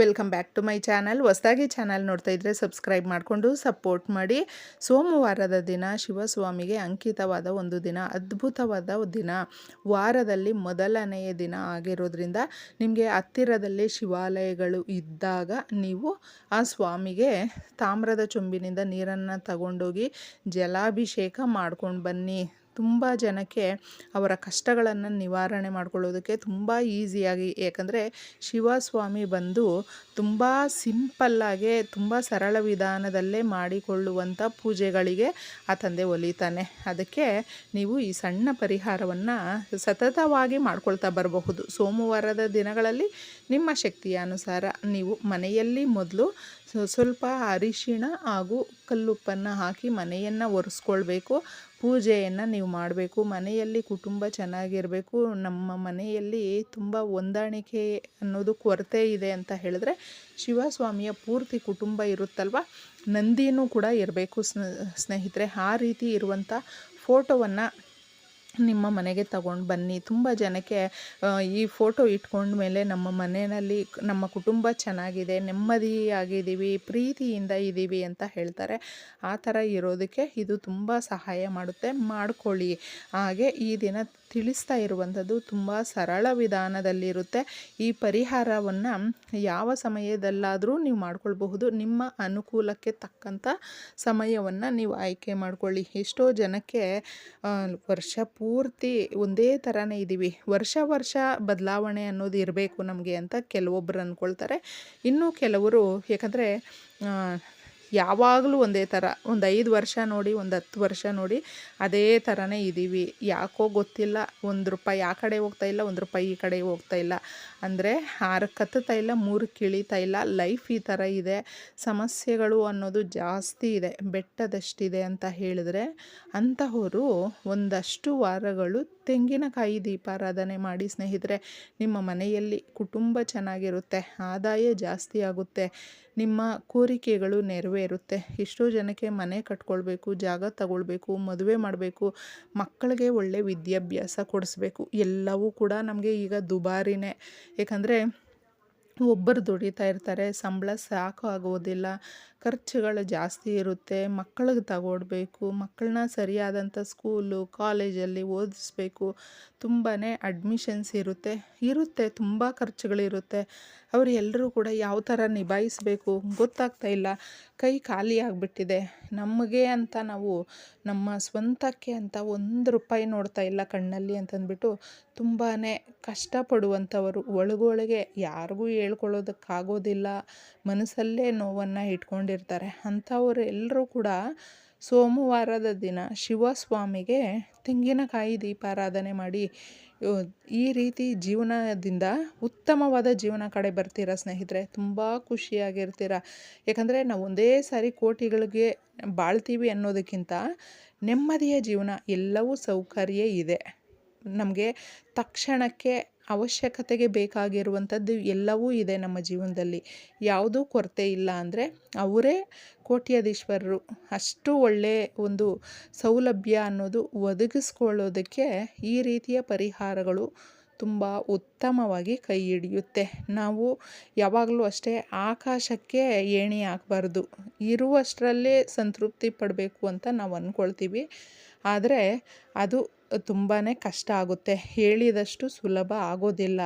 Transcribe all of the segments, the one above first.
Welcome back to my channel. ಹೊಸದಾಗಿ channel ನೋಡ್ತಾ ಇದ್ದರೆ ಸಬ್ಸ್ಕ್ರೈಬ್ ಮಾಡಿಕೊಂಡು ಸಪೋರ್ಟ್ ಮಾಡಿ. ಸೋಮವಾರದ ದಿನ ಶಿವಸ್ವಾಮಿಗೆ ಅಂಕಿತವಾದ ಒಂದು ದಿನ, ಅದ್ಭುತವಾದ ದಿನ. ವಾರದಲ್ಲಿ ಮೊದಲನೆಯ ದಿನ ಆಗಿರೋದ್ರಿಂದ ನಿಮಗೆ ಹತ್ತಿರದಲ್ಲಿ ಶಿವಾಲಯಗಳು ಇದ್ದಾಗ ನೀವು ಆ ಸ್ವಾಮಿಗೆ ತಾಮ್ರದ ಚೊಂಬಿನಿಂದ ನೀರನ್ನು ತಗೊಂಡೋಗಿ ಜಲಾಭಿಷೇಕ ಮಾಡ್ಕೊಂಡು ಬನ್ನಿ. ತುಂಬ ಜನಕ್ಕೆ ಅವರ ಕಷ್ಟಗಳನ್ನು ನಿವಾರಣೆ ಮಾಡ್ಕೊಳ್ಳೋದಕ್ಕೆ ತುಂಬ ಈಸಿಯಾಗಿ, ಯಾಕಂದರೆ ಶಿವಸ್ವಾಮಿ ಬಂದು ತುಂಬ ಸಿಂಪಲ್ಲಾಗೆ, ತುಂಬ ಸರಳ ವಿಧಾನದಲ್ಲೇ ಮಾಡಿಕೊಳ್ಳುವಂಥ ಪೂಜೆಗಳಿಗೆ ಆ ತಂದೆ ಒಲಿತಾನೆ. ಅದಕ್ಕೆ ನೀವು ಈ ಸಣ್ಣ ಪರಿಹಾರವನ್ನು ಸತತವಾಗಿ ಮಾಡ್ಕೊಳ್ತಾ ಬರಬಹುದು. ಸೋಮವಾರದ ದಿನಗಳಲ್ಲಿ ನಿಮ್ಮ ಶಕ್ತಿಯ ಅನುಸಾರ ನೀವು ಮನೆಯಲ್ಲಿ ಮೊದಲು ಸ್ವಲ್ಪ ಅರಿಶಿಣ ಹಾಗೂ ಕಲ್ಲುಪ್ಪನ್ನು ಹಾಕಿ ಮನೆಯನ್ನು ಒರೆಸ್ಕೊಳ್ಬೇಕು. ಪೂಜೆಯನ್ನು ನೀವು ಮಾಡಬೇಕು. ಮನೆಯಲ್ಲಿ ಕುಟುಂಬ ಚೆನ್ನಾಗಿರಬೇಕು. ನಮ್ಮ ಮನೆಯಲ್ಲಿ ತುಂಬ ಹೊಂದಾಣಿಕೆ ಅನ್ನೋದು ಕೊರತೆ ಇದೆ ಅಂತ ಹೇಳಿದ್ರೆ ಶಿವಸ್ವಾಮಿಯ ಪೂರ್ತಿ ಕುಟುಂಬ ಇರುತ್ತಲ್ವ? ನಂದಿನೂ ಕೂಡ ಇರಬೇಕು ಸ್ನೇಹಿತರೆ. ಆ ರೀತಿ ಇರುವಂಥ ಫೋಟೋವನ್ನು ನಿಮ್ಮ ಮನೆಗೆ ತಗೊಂಡು ಬನ್ನಿ. ತುಂಬ ಜನಕ್ಕೆ ಈ ಫೋಟೋ ಇಟ್ಕೊಂಡ ಮೇಲೆ ನಮ್ಮ ಮನೆಯಲ್ಲಿ ನಮ್ಮ ಕುಟುಂಬ ಚೆನ್ನಾಗಿದೆ, ನೆಮ್ಮದಿಯಾಗಿದ್ದೀವಿ, ಪ್ರೀತಿಯಿಂದ ಇದ್ದೀವಿ ಅಂತ ಹೇಳ್ತಾರೆ. ಆ ಥರ ಇರೋದಕ್ಕೆ ಇದು ತುಂಬ ಸಹಾಯ ಮಾಡುತ್ತೆ. ಮಾಡ್ಕೊಳ್ಳಿ. ಹಾಗೆ ಈ ದಿನ ತಿಳಿಸ್ತಾ ಇರುವಂಥದ್ದು ತುಂಬ ಸರಳ ವಿಧಾನದಲ್ಲಿರುತ್ತೆ. ಈ ಪರಿಹಾರವನ್ನು ಯಾವ ಸಮಯದಲ್ಲಾದರೂ ನೀವು ಮಾಡ್ಕೊಳ್ಬಹುದು. ನಿಮ್ಮ ಅನುಕೂಲಕ್ಕೆ ತಕ್ಕಂಥ ಸಮಯವನ್ನು ನೀವು ಆಯ್ಕೆ ಮಾಡ್ಕೊಳ್ಳಿ. ಎಷ್ಟೋ ಜನಕ್ಕೆ ವರ್ಷ ಪೂರ್ತಿ ಒಂದೇ ಥರನೇ ಇದ್ದೀವಿ ವರ್ಷ ವರ್ಷ ಬದಲಾವಣೆ ಅನ್ನೋದು ಇರಬೇಕು ನಮಗೆ ಅಂತ ಕೆಲವೊಬ್ಬರು ಅಂದ್ಕೊಳ್ತಾರೆ ಇನ್ನೂ ಕೆಲವರು, ಯಾಕಂದರೆ ಯಾವಾಗಲೂ ಒಂದೇ ಥರ, ಒಂದು ಐದು ವರ್ಷ ನೋಡಿ, ಒಂದು ಹತ್ತು ವರ್ಷ ನೋಡಿ ಅದೇ ಥರನೇ ಇದ್ದೀವಿ. ಯಾಕೋ ಗೊತ್ತಿಲ್ಲ, ಒಂದು ರೂಪಾಯಿ ಆ ಕಡೆ ಹೋಗ್ತಾ ಇಲ್ಲ, ಒಂದು ರೂಪಾಯಿ ಈ ಕಡೆ ಹೋಗ್ತಾ ಇಲ್ಲ. ಅಂದರೆ ಆರು ಕತ್ತುತ್ತಾ ಇಲ್ಲ, ಮೂರು ಕಿಳಿತಾ ಇಲ್ಲ, ಲೈಫ್ ಈ ಥರ ಇದೆ, ಸಮಸ್ಯೆಗಳು ಅನ್ನೋದು ಜಾಸ್ತಿ ಇದೆ, ಬೆಟ್ಟದಷ್ಟಿದೆ ಅಂತ ಹೇಳಿದ್ರೆ ಅಂತಹವರು ಒಂದಷ್ಟು ವಾರಗಳು ತೆಂಗಿನಕಾಯಿ ದೀಪಾರಾಧನೆ ಮಾಡಿ ಸ್ನೇಹಿತರೆ, ನಿಮ್ಮ ಮನೆಯಲ್ಲಿ ಕುಟುಂಬ ಚೆನ್ನಾಗಿರುತ್ತೆ, ಆದಾಯ ಜಾಸ್ತಿ ಆಗುತ್ತೆ ನಿಮ್ಮ ಕೋರಿಕೆಗಳು ನೆರವೇರುತ್ತೆ. ಎಷ್ಟೋ ಜನಕ್ಕೆ ಮನೆ ಕಟ್ಕೊಳ್ಬೇಕು, ಜಾಗ ತಗೊಳ್ಬೇಕು, ಮದುವೆ ಮಾಡಬೇಕು, ಮಕ್ಕಳಿಗೆ ಒಳ್ಳೆ ವಿದ್ಯಾಭ್ಯಾಸ ಕೊಡಿಸ್ಬೇಕು. ಎಲ್ಲವೂ ಕೂಡ ನಮಗೆ ಈಗ ದುಬಾರಿನೇ. ಏಕೆಂದರೆ ಒಬ್ಬರು ದುಡಿತಾ ಇರ್ತಾರೆ, ಸಂಬಳ ಸಾಕು ಆಗೋದಿಲ್ಲ, ಖರ್ಚುಗಳು ಜಾಸ್ತಿ ಇರುತ್ತೆ, ಮಕ್ಕಳಿಗೆ ತಗೊಡ್ಬೇಕು ಮಕ್ಕಳನ್ನ ಸರಿಯಾದಂಥ ಸ್ಕೂಲು, ಕಾಲೇಜಲ್ಲಿ ಓದಿಸ್ಬೇಕು ತುಂಬಾ ಅಡ್ಮಿಷನ್ಸ್ ಇರುತ್ತೆ. ಇರುತ್ತೆ, ತುಂಬ ಖರ್ಚುಗಳಿರುತ್ತೆ. ಅವರು ಎಲ್ಲರೂ ಕೂಡ ಯಾವ ಥರ ನಿಭಾಯಿಸಬೇಕು ಗೊತ್ತಾಗ್ತಾ ಇಲ್ಲ. ಕೈ ಖಾಲಿ ಆಗಿಬಿಟ್ಟಿದೆ. ನಮಗೆ ಅಂತ ನಾವು ನಮ್ಮ ಸ್ವಂತಕ್ಕೆ ಅಂತ ಒಂದು ರೂಪಾಯಿ ನೋಡ್ತಾ ಇಲ್ಲ ಕಣ್ಣಲ್ಲಿ ಅಂತಂದ್ಬಿಟ್ಟು ತುಂಬಾ ಕಷ್ಟಪಡುವಂಥವರು. ಒಳಗೊಳಗೆ ಯಾರಿಗೂ ಹೇಳ್ಕೊಳ್ಳೋದಕ್ಕಾಗೋದಿಲ್ಲ. ಮನಸ್ಸಲ್ಲೇ ನೋವನ್ನು ಇಟ್ಕೊಂಡಿರ್ತಾರೆ. ಅಂಥವರು ಎಲ್ಲರೂ ಕೂಡ ಸೋಮವಾರದ ದಿನ ಶಿವಸ್ವಾಮಿಗೆ ತೆಂಗಿನಕಾಯಿ ದೀಪಾರಾಧನೆ ಮಾಡಿ ಈ ರೀತಿ ಜೀವನದಿಂದ ಉತ್ತಮವಾದ ಜೀವನ ಕಡೆ ಬರ್ತೀರ ಸ್ನೇಹಿತರೆ? ತುಂಬ ಖುಷಿಯಾಗಿರ್ತೀರ? ಯಾಕಂದರೆ ನಾವು ಒಂದೇ ಸಾರಿ ಕೋಟಿಗಳಿಗೆ ಬಾಳ್ತೀವಿ ಅನ್ನೋದಕ್ಕಿಂತ ನೆಮ್ಮದಿಯ ಜೀವನ ಎಲ್ಲವೂ ಸೌಕರ್ಯ ಇದೆ. ನಮಗೆ ತಕ್ಷಣಕ್ಕೆ ಅವಶ್ಯಕತೆಗೆ ಬೇಕಾಗಿರುವಂಥದ್ದು ಎಲ್ಲವೂ ಇದೆ ನಮ್ಮ ಜೀವನದಲ್ಲಿ. ಯಾವುದೂ ಕೊರತೆ ಇಲ್ಲ ಅಂದರೆ ಅವರೇ ಕೋಟ್ಯಾಧೀಶ್ವರರು. ಅಷ್ಟು ಒಳ್ಳೆಯ ಒಂದು ಸೌಲಭ್ಯ ಅನ್ನೋದು ಒದಗಿಸ್ಕೊಳ್ಳೋದಕ್ಕೆ ಈ ರೀತಿಯ ಪರಿಹಾರಗಳು ತುಂಬ ಉತ್ತಮವಾಗಿ ಕೈ ಹಿಡಿಯುತ್ತೆ. ನಾವು ಯಾವಾಗಲೂ ಅಷ್ಟೇ ಆಕಾಶಕ್ಕೆ ಏಣಿ ಹಾಕಬಾರ್ದು. ಇರುವಷ್ಟರಲ್ಲೇ ಸಂತೃಪ್ತಿ ಪಡಬೇಕು ಅಂತ ನಾವು ಅಂದ್ಕೊಳ್ತೀವಿ ಆದರೆ ಅದು ತುಂಬಾ ಕಷ್ಟ ಆಗುತ್ತೆ. ಹೇಳಿದಷ್ಟು ಸುಲಭ ಆಗೋದಿಲ್ಲ.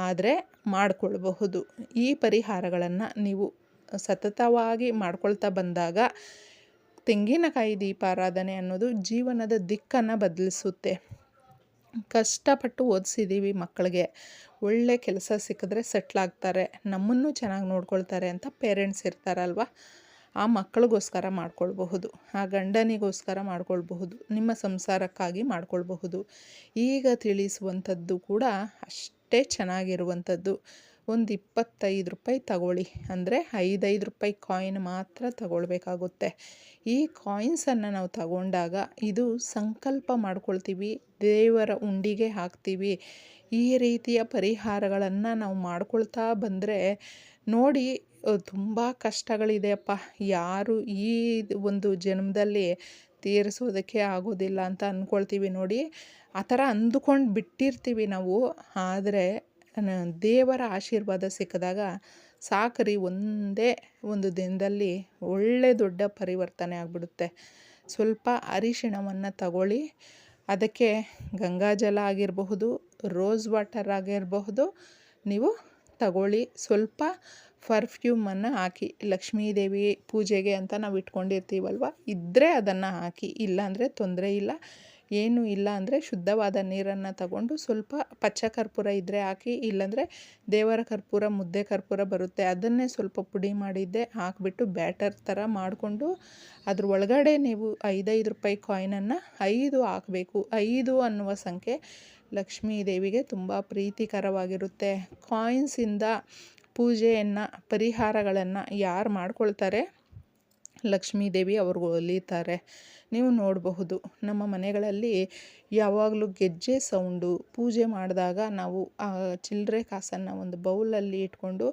ಆದರೆ ಮಾಡಿಕೊಳ್ಬಹುದು. ಈ ಪರಿಹಾರಗಳನ್ನು ನೀವು ಸತತವಾಗಿ ಮಾಡ್ಕೊಳ್ತಾ ಬಂದಾಗ ತೆಂಗಿನಕಾಯಿ ದೀಪಾರಾಧನೆ ಅನ್ನೋದು ಜೀವನದ ದಿಕ್ಕನ್ನು ಬದಲಿಸುತ್ತೆ. ಕಷ್ಟಪಟ್ಟು ಓದಿಸಿದ್ದೀವಿ ಮಕ್ಕಳಿಗೆ. ಒಳ್ಳೆ ಕೆಲಸ ಸಿಕ್ಕಿದ್ರೆ ಸೆಟ್ಲಾಗ್ತಾರೆ ನಮ್ಮನ್ನು ಚೆನ್ನಾಗಿ ನೋಡ್ಕೊಳ್ತಾರೆ ಅಂತ ಪೇರೆಂಟ್ಸ್ ಇರ್ತಾರಲ್ವ? ಆ ಮಕ್ಕಳಿಗೋಸ್ಕರ ಮಾಡ್ಕೊಳ್ಬಹುದು, ಆ ಗಂಡನಿಗೋಸ್ಕರ ಮಾಡ್ಕೊಳ್ಬಹುದು, ನಿಮ್ಮ ಸಂಸಾರಕ್ಕಾಗಿ ಮಾಡ್ಕೊಳ್ಬಹುದು. ಈಗ ತಿಳಿಸುವಂಥದ್ದು ಕೂಡ ಅಷ್ಟೇ ಚೆನ್ನಾಗಿರುವಂಥದ್ದು. ಒಂದು ಇಪ್ಪತ್ತೈದು ರೂಪಾಯಿ ತಗೊಳ್ಳಿ, ಅಂದರೆ ಐದೈದು ರೂಪಾಯಿ ಕಾಯಿನ್ ಮಾತ್ರ ತಗೊಳ್ಬೇಕಾಗುತ್ತೆ. ಈ ಕಾಯಿನ್ಸನ್ನು ನಾವು ತಗೊಂಡಾಗ ಇದು ಸಂಕಲ್ಪ ಮಾಡ್ಕೊಳ್ತೀವಿ, ದೇವರ ಉಂಡಿಗೆ ಹಾಕ್ತೀವಿ. ಈ ರೀತಿಯ ಪರಿಹಾರಗಳನ್ನು ನಾವು ಮಾಡ್ಕೊಳ್ತಾ ಬಂದರೆ ನೋಡಿ ತುಂಬ ಕಷ್ಟಗಳಿದೆಯಪ್ಪ. ಯಾರು ಈ ಒಂದು ಜನ್ಮದಲ್ಲಿ ತೀರಿಸೋದಕ್ಕೆ ಆಗೋದಿಲ್ಲ ಅಂತ ಅಂದ್ಕೊಳ್ತೀವಿ ನೋಡಿ. ಆ ಥರ ಅಂದುಕೊಂಡು ಬಿಟ್ಟಿರ್ತೀವಿ ನಾವು. ಆದರೆ ದೇವರ ಆಶೀರ್ವಾದ ಸಿಕ್ಕಿದಾಗ ಸಾಕರಿ ಒಂದೇ ಒಂದು ದಿನದಲ್ಲಿ ಒಳ್ಳೆ ದೊಡ್ಡ ಪರಿವರ್ತನೆ ಆಗಿಬಿಡುತ್ತೆ. ಸ್ವಲ್ಪ ಅರಿಶಿಣವನ್ನು ತಗೊಳ್ಳಿ. ಅದಕ್ಕೆ ಗಂಗಾಜಲ ಆಗಿರಬಹುದು, ರೋಸ್ ವಾಟರ್ ಆಗಿರಬಹುದು, ನೀವು ತಗೊಳ್ಳಿ. ಸ್ವಲ್ಪ ಪರ್ಫ್ಯೂಮನ್ನು ಹಾಕಿ, ಲಕ್ಷ್ಮೀದೇವಿ ಪೂಜೆಗೆ ಅಂತ ನಾವು ಇಟ್ಕೊಂಡಿರ್ತೀವಲ್ವ? ಇದ್ದರೆ ಅದನ್ನು ಹಾಕಿ, ಇಲ್ಲಾಂದರೆ ತೊಂದರೆ ಇಲ್ಲ. ಏನೂ ಇಲ್ಲ ಅಂದರೆ ಶುದ್ಧವಾದ ನೀರನ್ನು ತಗೊಂಡು ಸ್ವಲ್ಪ ಪಚ್ಚ ಕರ್ಪೂರ ಇದ್ದರೆ ಹಾಕಿ, ಇಲ್ಲಾಂದರೆ ದೇವರ ಕರ್ಪೂರ, ಮುದ್ದೆ ಕರ್ಪೂರ ಬರುತ್ತೆ. ಅದನ್ನೇ ಸ್ವಲ್ಪ ಪುಡಿ ಮಾಡಿದ್ದೆ, ಹಾಕಿಬಿಟ್ಟು ಬ್ಯಾಟರ್ ಥರ ಮಾಡಿಕೊಂಡು ಅದ್ರ ಒಳಗಡೆ ನೀವು ಐದೈದು ರೂಪಾಯಿ ಕಾಯಿನನ್ನು ಐದು ಹಾಕಬೇಕು. ಐದು ಅನ್ನುವ ಸಂಖ್ಯೆ ಲಕ್ಷ್ಮೀ ದೇವಿಗೆ ತುಂಬ ಪ್ರೀತಿಕರವಾಗಿರುತ್ತೆ. ಕಾಯಿನ್ಸಿಂದ ಪೂಜೆಯನ್ನು, ಪರಿಹಾರಗಳನ್ನು ಯಾರು ಮಾಡ್ಕೊಳ್ತಾರೆ? ಲಕ್ಷ್ಮೀ ದೇವಿ ಅವ್ರಿಗೆ ಒಲಿತಾರೆ. ನೀವು ನೋಡಬಹುದು, ನಮ್ಮ ಮನೆಗಳಲ್ಲಿ ಯಾವಾಗಲೂ ಗೆಜ್ಜೆ ಸೌಂಡು ಪೂಜೆ ಮಾಡಿದಾಗ ನಾವು ಆ ಚಿಲ್ಲರೆ ಕಾಸನ್ನು ಒಂದು ಬೌಲಲ್ಲಿ ಇಟ್ಕೊಂಡು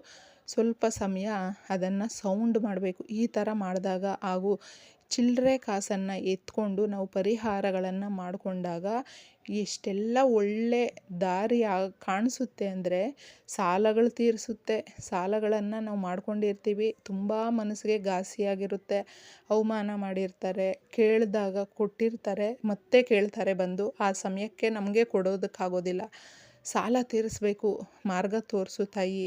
ಸ್ವಲ್ಪ ಸಮಯ ಅದನ್ನು ಸೌಂಡ್ ಮಾಡಬೇಕು. ಈ ಥರ ಮಾಡಿದಾಗ ಹಾಗೂ ಚಿಲ್ಲರೆ ಕಾಸನ್ನು ಎತ್ಕೊಂಡು ನಾವು ಪರಿಹಾರಗಳನ್ನು ಮಾಡಿಕೊಂಡಾಗ ಎಷ್ಟೆಲ್ಲ ಒಳ್ಳೆ ದಾರಿ ಕಾಣಿಸುತ್ತೆ ಅಂದರೆ ಸಾಲಗಳು ತೀರಿಸುತ್ತೆ. ಸಾಲಗಳನ್ನು ನಾವು ಮಾಡ್ಕೊಂಡಿರ್ತೀವಿ. ತುಂಬ ಮನಸ್ಸಿಗೆ ಘಾಸಿಯಾಗಿರುತ್ತೆ. ಅವಮಾನ ಮಾಡಿರ್ತಾರೆ. ಕೇಳಿದಾಗ ಕೊಟ್ಟಿರ್ತಾರೆ. ಮತ್ತೆ ಕೇಳ್ತಾರೆ ಬಂದು. ಆ ಸಮಯಕ್ಕೆ ನಮಗೆ ಕೊಡೋದಕ್ಕಾಗೋದಿಲ್ಲ. ಸಾಲ ತೀರಿಸ್ಬೇಕು, ಮಾರ್ಗ ತೋರಿಸು ತಾಯಿ.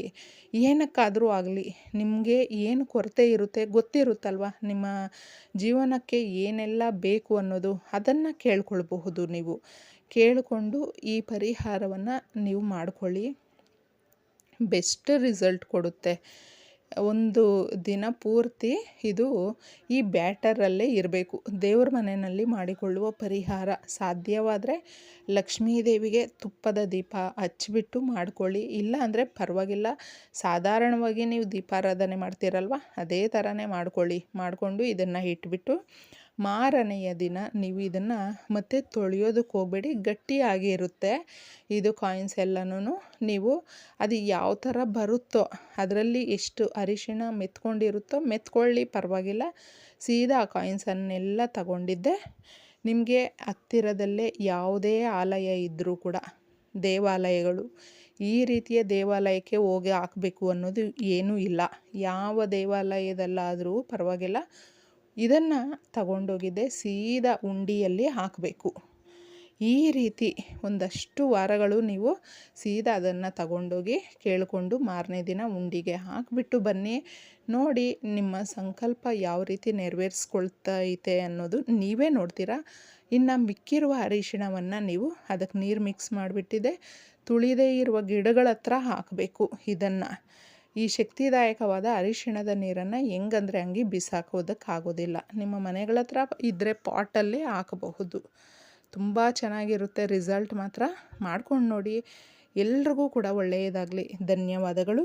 ಏನಕ್ಕಾದರೂ ಆಗಲಿ, ನಿಮಗೆ ಏನು ಕೊರತೆ ಇರುತ್ತೆ ಗೊತ್ತಿರುತ್ತಲ್ವ? ನಿಮ್ಮ ಜೀವನಕ್ಕೆ ಏನೆಲ್ಲ ಬೇಕು ಅನ್ನೋದು ಅದನ್ನು ಕೇಳ್ಕೊಳ್ಬಹುದು ನೀವು. ಕೇಳಿಕೊಂಡು ಈ ಪರಿಹಾರವನ್ನು ನೀವು ಮಾಡಿಕೊಳ್ಳಿ. ಬೆಸ್ಟ್ ರಿಸಲ್ಟ್ ಕೊಡುತ್ತೆ. ಒಂದು ದಿನ ಪೂರ್ತಿ ಇದು ಈ ಬ್ಯಾಟರಲ್ಲೇ ಇರಬೇಕು. ದೇವ್ರ ಮನೆಯಲ್ಲಿ ಮಾಡಿಕೊಳ್ಳುವ ಪರಿಹಾರ ಸಾಧ್ಯವಾದರೆ ಲಕ್ಷ್ಮೀದೇವಿಗೆ ತುಪ್ಪದ ದೀಪ ಹಚ್ಚಿಬಿಟ್ಟು ಮಾಡ್ಕೊಳ್ಳಿ. ಇಲ್ಲ ಅಂದರೆ ಪರವಾಗಿಲ್ಲ. ಸಾಧಾರಣವಾಗಿ ನೀವು ದೀಪಾರಾಧನೆ ಮಾಡ್ತೀರಲ್ವ? ಅದೇ ಥರನೇ ಮಾಡಿಕೊಳ್ಳಿ. ಮಾಡಿಕೊಂಡು ಇದನ್ನು ಇಟ್ಬಿಟ್ಟು ಮಾರನೆಯ ದಿನ ನೀವು ಇದನ್ನು ಮತ್ತೆ ತೊಳೆಯೋದಕ್ಕೆ ಹೋಗಬೇಡಿ, ಗಟ್ಟಿಯಾಗಿ ಇರುತ್ತೆ. ಇದು ಕಾಯಿನ್ಸ್ ಎಲ್ಲನೂ ನೀವು ಅದು ಯಾವ ಥರ ಬರುತ್ತೋ, ಅದರಲ್ಲಿ ಎಷ್ಟು ಅರಿಶಿಣ ಮೆತ್ಕೊಂಡಿರುತ್ತೋ ಮೆತ್ಕೊಳ್ಳಿ, ಪರವಾಗಿಲ್ಲ. ಸೀದಾ ಆ ಕಾಯಿನ್ಸನ್ನೆಲ್ಲ ತಗೊಂಡಿದ್ದೆ. ನಿಮಗೆ ಹತ್ತಿರದಲ್ಲೇ ಯಾವುದೇ ಆಲಯ ಇದ್ದರೂ ಕೂಡ, ದೇವಾಲಯಗಳು, ಈ ರೀತಿಯ ದೇವಾಲಯಕ್ಕೆ ಹೋಗಿ ಹಾಕಬೇಕು ಅನ್ನೋದು ಏನೂ ಇಲ್ಲ. ಯಾವ ದೇವಾಲಯದಲ್ಲಾದರೂ ಪರವಾಗಿಲ್ಲ. ಇದನ್ನು ತಗೊಂಡೋಗಿದ್ದೆ ಸೀದಾ ಉಂಡಿಯಲ್ಲಿ ಹಾಕಬೇಕು. ಈ ರೀತಿ ಒಂದಷ್ಟು ವಾರಗಳು ನೀವು ಸೀದಾ ಅದನ್ನು ತಗೊಂಡೋಗಿ ಕೇಳಿಕೊಂಡು ಮಾರನೇ ದಿನ ಉಂಡಿಗೆ ಹಾಕಿಬಿಟ್ಟು ಬನ್ನಿ. ನೋಡಿ ನಿಮ್ಮ ಸಂಕಲ್ಪ ಯಾವ ರೀತಿ ನೆರವೇರಿಸ್ಕೊಳ್ತೈತೆ ಅನ್ನೋದು ನೀವೇ ನೋಡ್ತೀರಾ. ಇನ್ನು ಮಿಕ್ಕಿರುವ ಅರಿಶಿಣವನ್ನು ನೀವು ಅದಕ್ಕೆ ನೀರು ಮಿಕ್ಸ್ ಮಾಡಿಬಿಟ್ಟಿದೆ. ತುಳಿದೇ ಇರುವ ಗಿಡಗಳ ಹತ್ರ ಹಾಕಬೇಕು ಇದನ್ನು. ಈ ಶಕ್ತಿದಾಯಕವಾದ ಅರಿಶಿಣದ ನೀರನ್ನು ಹೆಂಗಂದ್ರೆ ಹಂಗೆ ಬಿಸಾಕೋದಕ್ಕಾಗೋದಿಲ್ಲ. ನಿಮ್ಮ ಮನೆಗಳ ಹತ್ರ ಇದ್ದರೆ ಪಾಟಲ್ಲಿ ಹಾಕಬಹುದು. ತುಂಬ ಚೆನ್ನಾಗಿರುತ್ತೆ ರಿಸಲ್ಟ್ ಮಾತ್ರ. ಮಾಡ್ಕೊಂಡು ನೋಡಿ. ಎಲ್ರಿಗೂ ಕೂಡ ಒಳ್ಳೆಯದಾಗಲಿ. ಧನ್ಯವಾದಗಳು.